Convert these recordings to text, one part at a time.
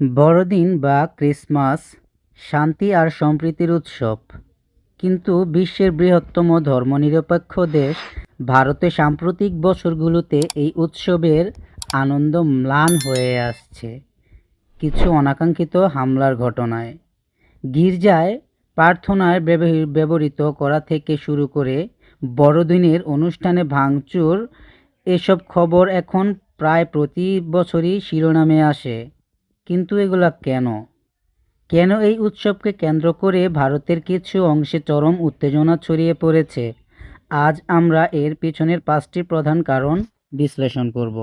বড়দিন বা ক্রিসমাস শান্তি আর সম্প্রীতির উৎসব। কিন্তু বিশ্বের বৃহত্তম ধর্মনিরপেক্ষ দেশ ভারতে সাম্প্রতিক বছরগুলোতে এই উৎসবের আনন্দ ম্লান হয়ে আসছে। কিছু অনাকাঙ্ক্ষিত হামলার ঘটনায়। গির্জায় প্রার্থনায় ব্যবহৃত করা থেকে শুরু করে বড়দিনের অনুষ্ঠানে ভাঙচুর, এসব খবর এখন প্রায় প্রতি বছরই শিরোনামে আসে। কিন্তু এগুলা কেন? কেন এই উৎসবকে কেন্দ্র করে ভারতের কিছু অংশে চরম উত্তেজনা ছড়িয়ে পড়েছে? আজ আমরা এর পিছনের পাঁচটি প্রধান কারণ বিশ্লেষণ করব।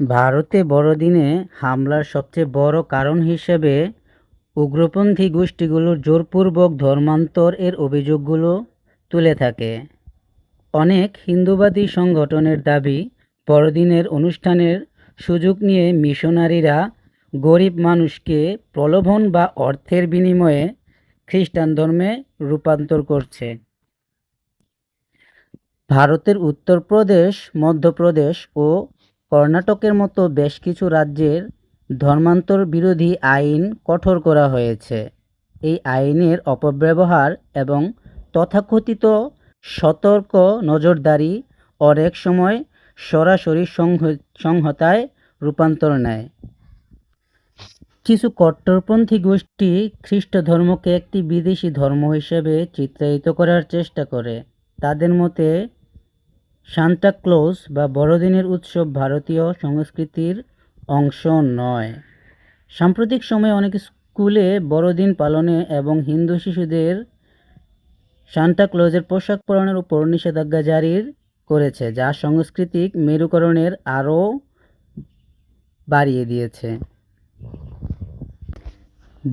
ভারতে বড়দিনে হামলার সবচেয়ে বড় কারণ হিসেবে উগ্রপন্থী গোষ্ঠীগুলোর জোরপূর্বক ধর্মান্তর এর অভিযোগগুলো তুলে থাকে। অনেক হিন্দুবাদী সংগঠনের দাবি, বড়দিনের অনুষ্ঠানের সুযোগ নিয়ে মিশনারিরা গরিব মানুষকে প্রলোভন বা অর্থের বিনিময়ে খ্রিস্টান ধর্মে রূপান্তর করছে। ভারতের উত্তরপ্রদেশ, মধ্যপ্রদেশ ও কর্ণাটকের মতো বেশ কিছু রাজ্যের ধর্মান্তর বিরোধী আইন কঠোর করা হয়েছে। এই আইনের অপব্যবহার এবং তথাকথিত সতর্ক নজরদারি অনেক সময় সরাসরি সংহ- সংহতায় রূপান্তর নেয়। কিছু কট্টরপন্থী গোষ্ঠী খ্রিস্ট ধর্মকে একটি বিদেশি ধর্ম হিসেবে চিত্রায়িত করার চেষ্টা করে। তাদের মতে, সান্টা ক্লজ বা বড়দিনের উৎসব ভারতীয় সংস্কৃতির অংশ নয়। সাম্প্রতিক সময়ে অনেক স্কুলে বড়দিন পালনে এবং হিন্দু শিশুদের সান্টা ক্লজের পোশাক পরানোর উপর নিষেধাজ্ঞা জারির করেছে, যা সাংস্কৃতিক মেরুকরণের আরও বাড়িয়ে দিয়েছে।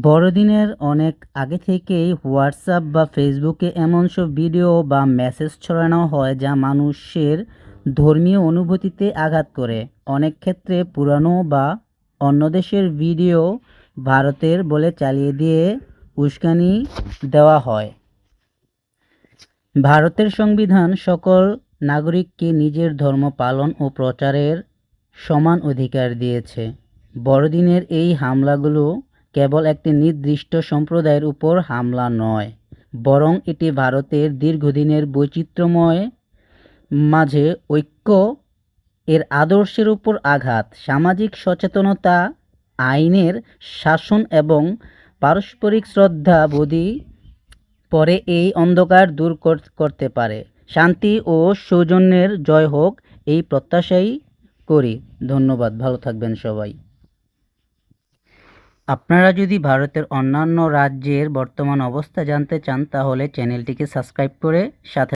বড়দিনের অনেক আগে থেকেই হোয়াটসঅ্যাপ বা ফেসবুকে এমন সব ভিডিও বা মেসেজ ছড়ানো হয় যা মানুষের ধর্মীয় অনুভূতিতে আঘাত করে। অনেক ক্ষেত্রে পুরানো বা অন্য দেশের ভিডিও ভারতের বলে চালিয়ে দিয়ে উস্কানি দেওয়া হয়। ভারতের সংবিধান সকল নাগরিককে নিজের ধর্ম পালন ও প্রচারের সমান অধিকার দিয়েছে। বড়দিনের এই হামলাগুলো কেবল একটি নির্দিষ্ট সম্প্রদায়ের উপর হামলা নয়, বরং এটি ভারতের দীর্ঘদিনের বৈচিত্র্যময় মাঝে ঐক্য, এর আদর্শের উপর আঘাত, সামাজিক সচেতনতা, আইনের শাসন এবং পারস্পরিক শ্রদ্ধা বোধি পরে এই অন্ধকার দূর কর- করতে পারে। শান্তি ও সৌজন্যের জয় হোক, এই প্রত্যাশাই করি। ধন্যবাদ, ভালো থাকবেন সবাই। আপনারা যদি ভারতের অন্যান্য রাজ্যের বর্তমান অবস্থা জানতে চান তাহলে চ্যানেলটিকে সাবস্ক্রাইব করে সাথে